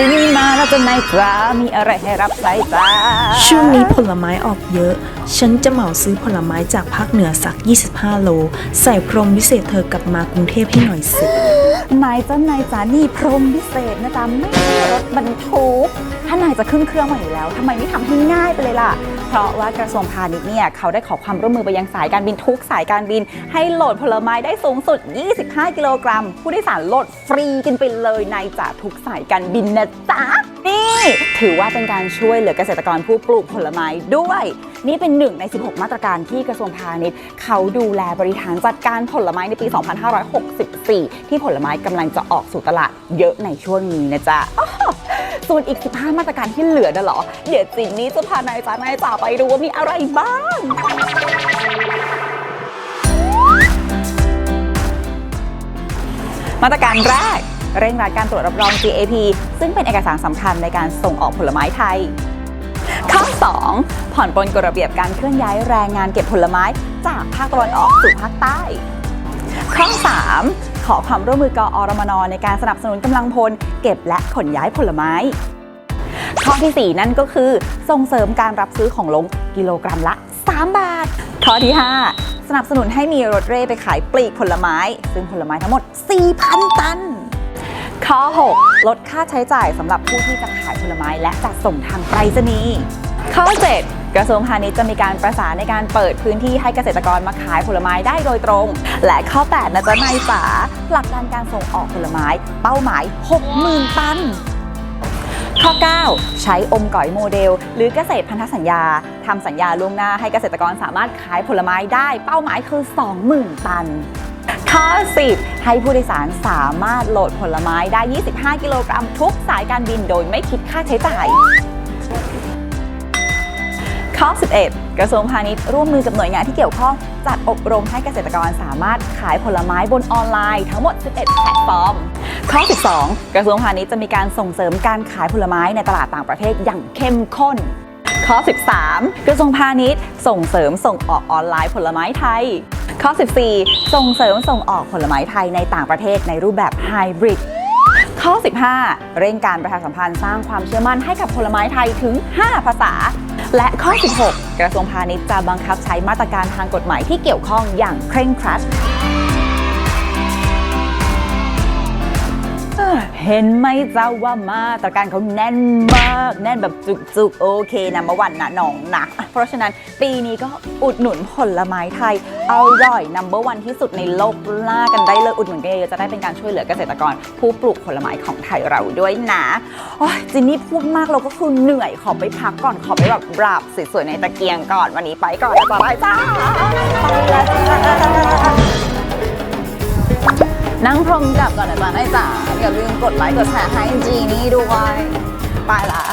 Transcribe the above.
จินมาแล้วจะนายจ้ามีอะไรให้รับใช้จ้าช่วงนี้ผลไม้ออกเยอะ ฉันจะเหมาซื้อผลไม้จากภาคเหนือสัก 25 โล ใส่พรมวิเศษเธอกลับมากรุงเทพให้หน่อยสินายจ้านายจ้านี่พรหมพิเศษนะจ๊ะไม่ใช่รถบรรทุก ถ้านายจะขึ้นเครื่องมาอยู่แล้วทำไมไม่ทำให้ง่ายไปเลยล่ะ เพราะว่ากระทรวงพาณิชย์เนี่ยเขาได้ขอความร่วมมือไปยังสายการบินทุกสายการบิน ให้โหลดผลไม้ได้สูงสุด 25 กิโลกรัม ผู้โดยสารโหลดฟรีกันไปเลยในจากทุกสายการบินนะจ๊ะนี่ถือว่าเป็นการช่วยเหลือเกษตรกรผู้ปลูกผลไม้ด้วย นี่เป็นหนึ่งใน 16 มาตรการที่กระทรวงพาณิชย์ เขาดูแลบริหารจัดการผลไม้ในปี 2564 ที่ผลไม้กำลังจะออกสู่ตลาดเยอะในช่วงนี้นะจ๊ะ ส่วนอีก 15 มาตรการที่เหลือน่ะเหรอ เดี๋ยวจินนี่จะพานายจ้านายจ๋าไปดูว่ามีอะไรบ้างมาตรการแรก เร่งรัดการตรวจรับรอง GAP ซึ่งเป็นเอกสารสำคัญในการส่งออกผลไม้ไทย ข้อ 2 ผ่อนปลนกฎระเบียบการเคลื่อนย้ายแรงงานเก็บผลไม้จากภาคตะวันออกสู่ภาคใต้ ข้อ 3 ขอความร่วมมือกอรมนในการสนับสนุนกำลังพล เก็บและขนย้ายผลไม้ข้อทีสี่ 4 นั่นก็คือ ส่งเสริมการรับซื้อของลงกิโลกรัมละ 3 บาท ข้อที่ 5 สนับสนุนให้มีรถเร่ไปขายปลีกผลไม้ ซึ่งผลไม้ทั้งหมด 4,000 ตัน ข้อ 6 ลดค่าใช้จ่ายสำหรับผู้ที่จะขายผลไม้และจัดส่งทางไปรษณีย์ข้อ 7 กระทรวงพาณิชย์จะมีการประสานในการเปิดพื้นที่ให้เกษตรกรมาขายผลไม้ได้โดยตรง และข้อ8นะจ๊ะนายจ๋าหลักการการส่งออกผลไม้ เป้าหมาย 60,000 ตันข้อ 9 ใช้อมก่อยโมเดล หรือเกษตรพันธสัญญาทำสัญญาล่วงหน้าให้เกษตรกรสามารถขายผลไม้ได้ เป้าหมายคือ 20,000 ตันข้อ10 ให้ผู้โดยสารสามารถโหลดผลไม้ได้ 25 กิโลกรัมทุกสายการบินโดยไม่คิดค่าใช้จ่าย ข้อ 11 กระทรวงพาณิชย์ร่วมมือกับหน่วยงานที่เกี่ยวข้อง จัดอบรมให้เกษตรกรสามารถขายผลไม้บนออนไลน์ทั้งหมด 11 แพลตฟอร์ม ข้อ 12 กระทรวงพาณิชย์จะมีการส่งเสริมการขายผลไม้ในตลาดต่างประเทศอย่างเข้มข้น ข้อ 13 กระทรวงพาณิชย์ส่งเสริมส่งออกออนไลน์ผลไม้ไทย ข้อ 14 ส่งเสริมส่งออกผลไม้ไทยในต่างประเทศในรูปแบบไฮบริด ข้อ 15 เร่งการประชาสัมพันธ์สร้างความเชื่อมั่นให้กับผลไม้ไทยถึง 5 ภาษา และข้อ 16 กระทรวงพาณิชย์จะบังคับใช้มาตรการทางกฎหมายที่เกี่ยวข้องอย่างเคร่งครัด เห็นไหมเจ้าว่ามาตรการเขาแน่นมาก แน่นแบบจุกๆ โอเคนะเมาวันนะน้องนะ เพราะฉะนั้นปีนี้ก็อุดหนุนผลไม้ไทยอร่อยนัมเบอร์วันที่สุดในโลกล่ากันได้เลยอุดหนุนกันเยอะๆจะได้เป็นการช่วยเหลือเกษตรกร ผู้ปลูกผลไม้ของไทยเราด้วยนะโอ้ยจินนี่พูดมากเราก็คือเหนื่อยขอไปพักก่อนขอไปแบบบราบสวยๆในตะเกียงก่อนวันนี้ไปก่อนนะจ๊ะบายจ้าไปแล้วจ้า นั่งพรมกลับก่อนนะจ๊ะนายจ๋าอย่าลืมกดไลค์กดแชร์ให้จีนี่ด้วย ไปละ